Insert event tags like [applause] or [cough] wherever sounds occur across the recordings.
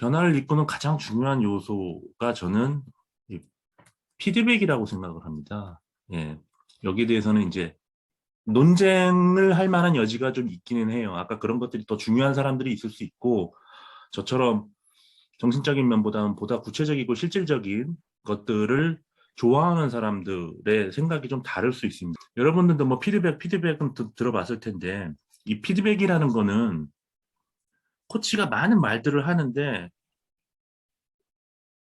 변화를 이끄는 가장 중요한 요소가 저는 이 피드백이라고 생각을 합니다. 예. 여기에 대해서는 이제 논쟁을 할 만한 여지가 좀 있기는 해요. 아까 그런 것들이 더 중요한 사람들이 있을 수 있고 저처럼 정신적인 면보다는 보다 구체적이고 실질적인 것들을 좋아하는 사람들의 생각이 좀 다를 수 있습니다. 여러분들도 뭐 피드백, 피드백은 드- 들어봤을 텐데 이 피드백이라는 거는 코치가 많은 말들을 하는데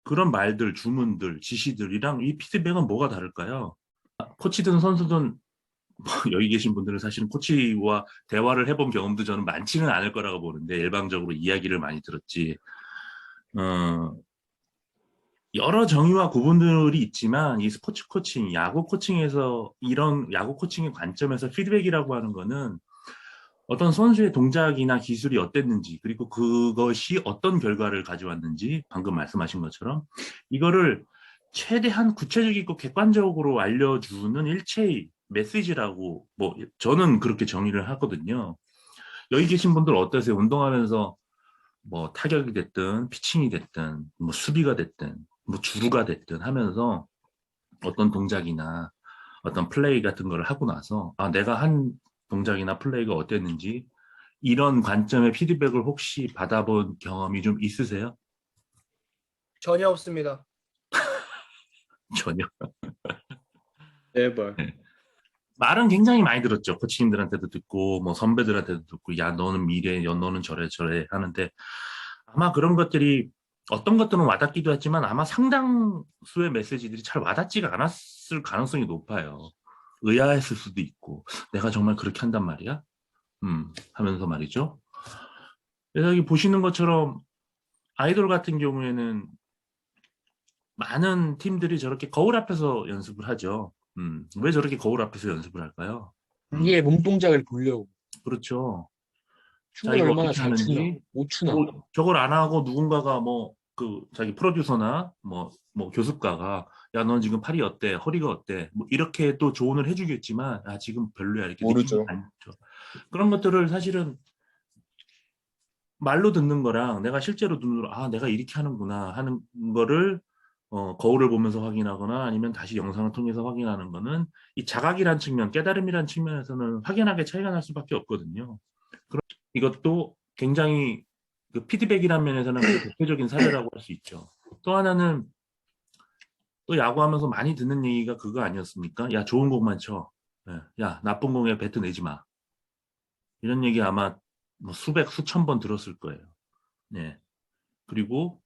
그런 말들, 주문들, 지시들이랑 이 피드백은 뭐가 다를까요? 코치든 선수든 뭐 [laughs] 여기 계신 분들은 사실은 코치와 대화를 해본 경험도 저는 많지는 않을 거라고 보는데 일방적으로 이야기를 많이 들었지. 어, 여러 정의와 구분들이 있지만 이 스포츠 코칭, 야구 코칭에서 이런 야구 코칭의 관점에서 피드백이라고 하는 거는 어떤 선수의 동작이나 기술이 어땠는지 그리고 그것이 어떤 결과를 가져왔는지 방금 말씀하신 것처럼 이거를 최대한 구체적이고 객관적으로 알려주는 일체의 메시지라고 뭐 저는 그렇게 정의를 하거든요. 여기 계신 분들 어떠세요? 운동하면서 뭐 타격이 됐든 피칭이 됐든 뭐 수비가 됐든 뭐 주루가 됐든 하면서 어떤 동작이나 어떤 플레이 같은 거를 하고 나서 아 내가 한 동작이나 플레이가 어땠는지 이런 관점의 피드백을 혹시 받아본 경험이 좀 있으세요? 전혀 없습니다. [laughs] 전혀. 네벌. 말은 굉장히 많이 들었죠. 코치님들한테도 듣고 뭐 선배들한테도 듣고 야 너는 미래, 야 너는 저래 저래 하는데 아마 그런 것들이 어떤 것들은 와닿기도 했지만 아마 상당수의 메시지들이 잘 와닿지가 않았을 가능성이 높아요. 의아했을 수도 있고 내가 정말 그렇게 한단 말이야? 음 하면서 말이죠. 그래서 여기 보시는 것처럼 아이돌 같은 경우에는 많은 팀들이 저렇게 거울 앞에서 연습을 하죠. 음, 왜 저렇게 거울 앞에서 연습을 할까요? 우리의 몸 동작을 보려고. 그렇죠. 춤을 얼마나 잘 추나. 못 추나. 뭐 저걸 안 하고 누군가가 뭐 그 자기 프로듀서나 뭐뭐 교습가가 야 넌 지금 팔이 어때 허리가 어때 뭐 이렇게 또 조언을 해주겠지만 아 지금 별로야 이렇게 모르죠. 그런 것들을 사실은 말로 듣는 거랑 내가 실제로 눈으로 아 내가 이렇게 하는구나 하는 거를 어, 거울을 보면서 확인하거나 아니면 다시 영상을 통해서 확인하는 거는 이 자각이란 측면 깨달음이란 측면에서는 확연하게 차이가 날 수밖에 없거든요. 그럼 이것도 굉장히 그 피드백이라는 면에서는 그 대표적인 사례라고 할 수 있죠. 또 하나는 또 야구하면서 많이 듣는 얘기가 그거 아니었습니까? 야 좋은 공만 쳐. 예, 야 나쁜 공에 배트 내지 마. 이런 얘기 아마 뭐 수백 수천 번 들었을 거예요. 네. 그리고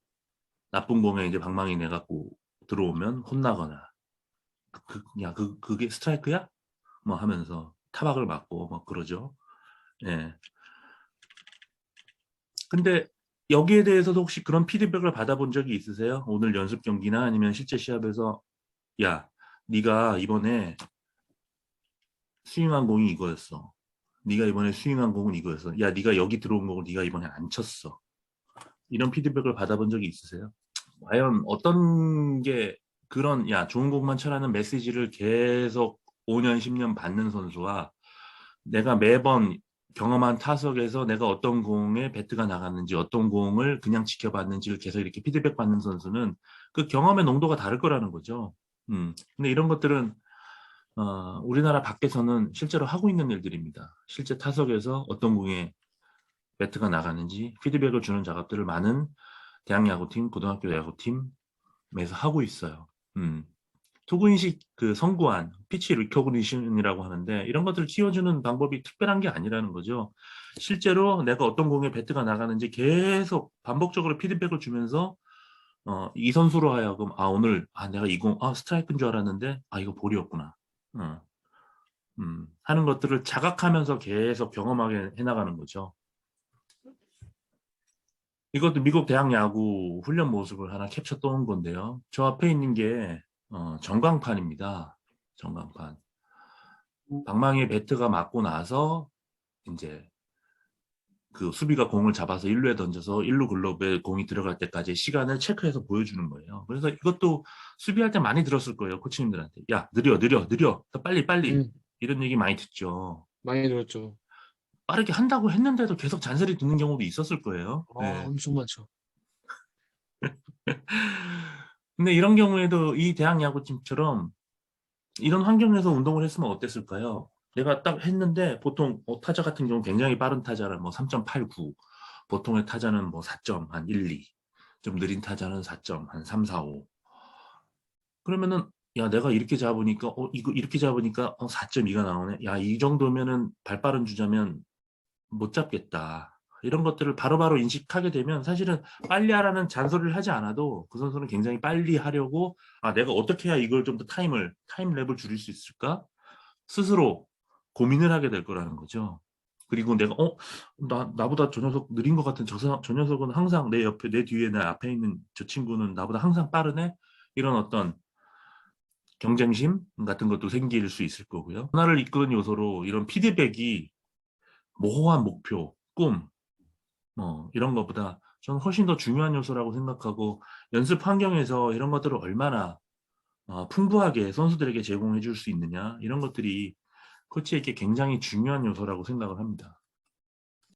나쁜 공에 이제 방망이 내 갖고 들어오면 혼나거나 그, 야, 그, 그게 스트라이크야? 뭐 하면서 타박을 맞고 뭐 그러죠. 예. 근데 여기에 대해서도 혹시 그런 피드백을 받아본 적이 있으세요? 오늘 연습 경기나 아니면 실제 시합에서 야, 네가 이번에 스윙한 공이 이거였어. 네가 이번에 스윙한 공은 이거였어. 야, 네가 여기 들어온 공을 네가 이번에 안 쳤어. 이런 피드백을 받아본 적이 있으세요? 과연 어떤 게 그런 야 좋은 공만 쳐라는 메시지를 계속 5년 10년 받는 선수와 내가 매번 경험한 타석에서 내가 어떤 공에 배트가 나갔는지 어떤 공을 그냥 지켜봤는지를 계속 이렇게 피드백 받는 선수는 그 경험의 농도가 다를 거라는 거죠. 음. 근데 이런 것들은 어, 우리나라 밖에서는 실제로 하고 있는 일들입니다. 실제 타석에서 어떤 공에 배트가 나가는지 피드백을 주는 작업들을 많은 대학 야구팀, 고등학교 야구팀에서 하고 있어요. 음. 투구인식 그 성구안, 피치 리커그니션이라고 하는데 이런 것들을 키워주는 방법이 특별한 게 아니라는 거죠. 실제로 내가 어떤 공에 배트가 나가는지 계속 반복적으로 피드백을 주면서 어, 이 선수로 하여금 아 오늘 아 내가 이공 아 스트라이크인 줄 알았는데 아 이거 볼이었구나. 어. 음, 하는 것들을 자각하면서 계속 경험하게 해나가는 거죠. 이것도 미국 대학 야구 훈련 모습을 하나 캡처 떠온 건데요. 저 앞에 있는 게 어, 전광판입니다. 전광판. 방망이에 배트가 맞고 나서 이제 그 수비가 공을 잡아서 1루에 던져서 1루 글러브에 공이 들어갈 때까지 시간을 체크해서 보여주는 거예요. 그래서 이것도 수비할 때 많이 들었을 거예요. 코치님들한테. 야, 느려, 느려, 느려. 더 빨리, 빨리. 음, 이런 얘기 많이 듣죠. 많이 들었죠. 빠르게 한다고 했는데도 계속 잔소리 듣는 경우도 있었을 거예요. 아, 네. 엄청 많죠. [laughs] 근데 이런 경우에도 이 대학 야구팀처럼 이런 환경에서 운동을 했으면 어땠을까요? 내가 딱 했는데 보통 어, 타자 같은 경우 굉장히 빠른 타자는 뭐 3.89, 보통의 타자는 뭐 4점 한 1, 2, 좀 느린 타자는 4점 한 3, 4, 5. 그러면은 야 내가 이렇게 잡으니까 어 이거 이렇게 잡으니까 어 4.2가 나오네. 야 이 정도면은 발 빠른 주자면 못 잡겠다. 이런 것들을 바로 바로 인식하게 되면 사실은 빨리 하라는 잔소리를 하지 않아도 그 선수는 굉장히 빨리 하려고 아 내가 어떻게 해야 이걸 좀 더 타임을 타임 랩을 줄일 수 있을까 스스로 고민을 하게 될 거라는 거죠. 그리고 내가 어 나 나보다 저 녀석 느린 것 같은 저, 사- 저 녀석은 항상 내 옆에 내 뒤에 내 앞에 있는 저 친구는 나보다 항상 빠르네 이런 어떤 경쟁심 같은 것도 생길 수 있을 거고요. 하나를 이끄는 요소로 이런 피드백이 모호한 목표, 꿈, 뭐 이런 것보다 저는 훨씬 더 중요한 요소라고 생각하고 연습 환경에서 이런 것들을 얼마나 어, 풍부하게 선수들에게 제공해 줄 수 있느냐 이런 것들이 코치에게 굉장히 중요한 요소라고 생각을 합니다.